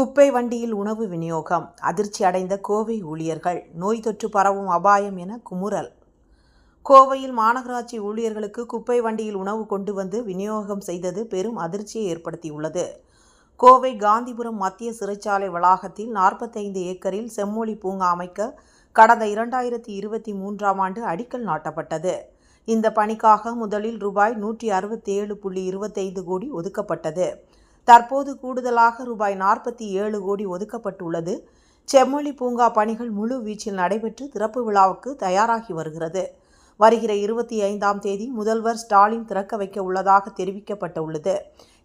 குப்பை வண்டியில் உணவு விநியோகம். அதிர்ச்சி அடைந்த கோவை ஊழியர்கள். நோய் தொற்று பரவும் அபாயம் என குமுறல். கோவையில் மாநகராட்சி ஊழியர்களுக்கு குப்பை வண்டியில் உணவு கொண்டு வந்து விநியோகம் செய்தது பெரும் அதிர்ச்சியை ஏற்படுத்தியுள்ளது. கோவை காந்திபுரம் மத்திய சிறைச்சாலை வளாகத்தில் நாற்பத்தைந்து ஏக்கரில் செம்மொழி பூங்கா அமைக்க கடந்த இரண்டாயிரத்தி இருபத்தி மூன்றாம் ஆண்டு அடிக்கல் நாட்டப்பட்டது. இந்த பணிக்காக முதலில் ரூபாய் நூற்றி அறுபத்தேழு புள்ளி இருபத்தைந்து கோடி ஒதுக்கப்பட்டது. தற்போது கூடுதலாக ரூபாய் நாற்பத்தி ஏழு கோடி ஒதுக்கப்பட்டுள்ளது. செம்மொழி பூங்கா பணிகள் முழு வீச்சில் நடைபெற்று திறப்பு விழாவுக்கு தயாராகி வருகிறது. வருகிற இருபத்தி ஐந்தாம் தேதி முதல்வர் ஸ்டாலின் திறக்க வைக்க உள்ளதாக தெரிவிக்கப்பட்டுள்ளது.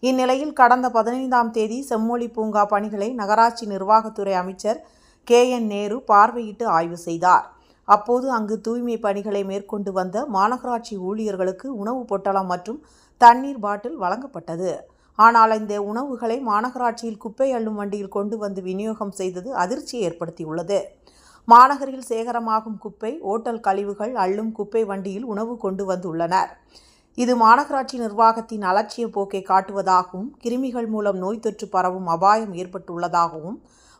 இந்நிலையில் கடந்த பதினைந்தாம் தேதி செம்மொழி பூங்கா பணிகளை நகராட்சி நிர்வாகத்துறை அமைச்சர் கே என் நேரு பார்வையிட்டு ஆய்வு செய்தார். அப்போது அங்கு தூய்மை பணிகளை மேற்கொண்டு வந்த மாநகராட்சி ஊழியர்களுக்கு உணவு பொட்டலம் மற்றும் தண்ணீர் பாட்டில் வழங்கப்பட்டது. ஆனால் இந்த உணவுகளை மாநகராட்சியில் குப்பை அள்ளும் வண்டியில் கொண்டு வந்து விநியோகம் செய்தது அதிர்ச்சியை ஏற்படுத்தியுள்ளது. மாநகரில் சேகரமாகும் குப்பை ஓட்டல் கழிவுகள் அள்ளும் குப்பை வண்டியில் உணவு கொண்டு வந்துள்ளனர். இது மாநகராட்சி நிர்வாகத்தின் அலட்சிய போக்கை காட்டுவதாகவும் கிருமிகள் மூலம் நோய் தொற்று பரவும் அபாயம் ஏற்பட்டுள்ளதாகவும்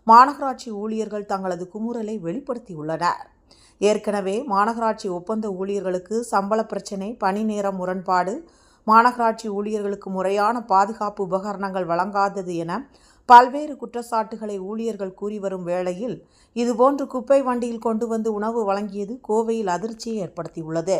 மாநகராட்சி ஊழியர்கள் தங்களது குமுறலை வெளிப்படுத்தியுள்ளனர். ஏற்கனவே மாநகராட்சி ஒப்பந்த ஊழியர்களுக்கு சம்பள பிரச்சினை பணி நேரம் முரண்பாடு மாநகராட்சி ஊழியர்களுக்கு முறையான பாதுகாப்பு உபகரணங்கள் வழங்காதது என பல்வேறு குற்றச்சாட்டுகளை ஊழியர்கள் கூறி வரும் வேளையில் இதுபோன்று குப்பை வண்டியில் கொண்டு வந்து உணவு வழங்கியது கோவையில் அதிர்ச்சியை ஏற்படுத்தியுள்ளது.